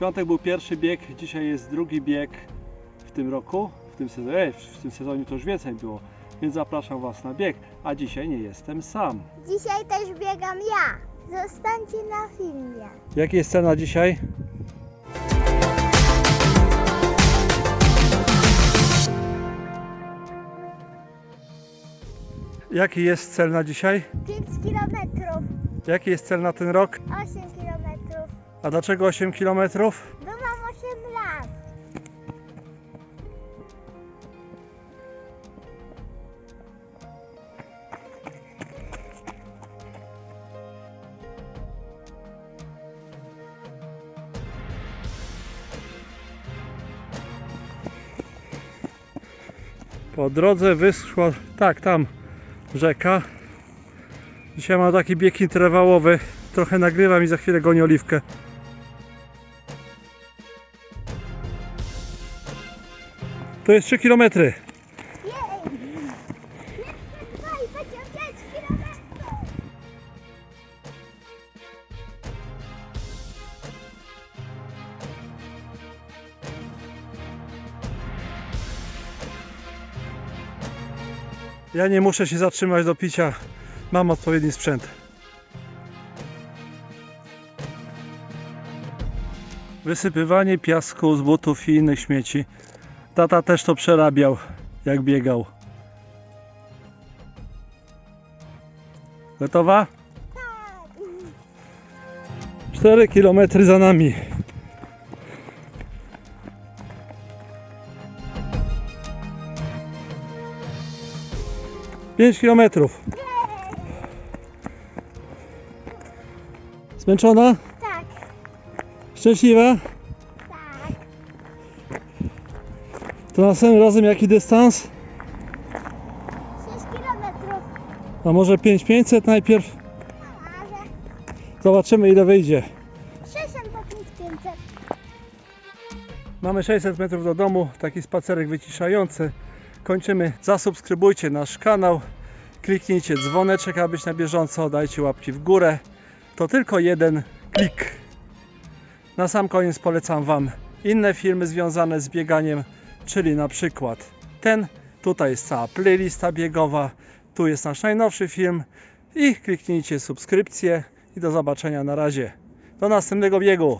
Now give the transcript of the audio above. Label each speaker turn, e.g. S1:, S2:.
S1: Piątek był pierwszy bieg, dzisiaj jest drugi bieg w tym roku. W tym sezonie, ej, w tym sezonie to już więcej było. Więc zapraszam Was na bieg, a dzisiaj nie jestem sam.
S2: Dzisiaj też biegam ja. Zostańcie na filmie.
S1: Jaki jest cel na dzisiaj? Jaki jest cel na dzisiaj?
S2: 5 kilometrów,
S1: Jaki jest cel na ten rok?
S2: 8 kilometrów,
S1: A dlaczego 8 km?
S2: bo mam 8 lat.
S1: Po drodze wyschła, tak, tam rzeka. Dzisiaj mam taki bieg interwałowy. Trochę nagrywam i za chwilę gonię oliwkę. To jest 3 km.
S2: Jej! Jeszcze 2 i będzie 5 kilometrów.
S1: Ja nie muszę się zatrzymać do picia. Mam odpowiedni sprzęt. Wysypywanie piasku z butów i innych śmieci. Tata też to przerabiał, jak biegał. Gotowa?
S2: Tak.
S1: 4 km za nami. Pięć kilometrów. Zmęczona? Szczęśliwa?
S2: tak.
S1: To następnym razem jaki dystans?
S2: 6 kilometrów.
S1: A może 5500 najpierw?
S2: Ale
S1: Zobaczymy ile wyjdzie.
S2: 600 po 5500.
S1: Mamy 600 metrów do domu, taki spacerek wyciszający. Kończymy. Zasubskrybujcie nasz kanał, kliknijcie dzwoneczek, aby być na bieżąco, dajcie łapki w górę. To tylko jeden klik. Na sam koniec polecam Wam inne filmy związane z bieganiem, czyli na przykład ten. Tutaj jest cała playlista biegowa, tu jest nasz najnowszy film i kliknijcie subskrypcję i do zobaczenia na razie. Do następnego biegu.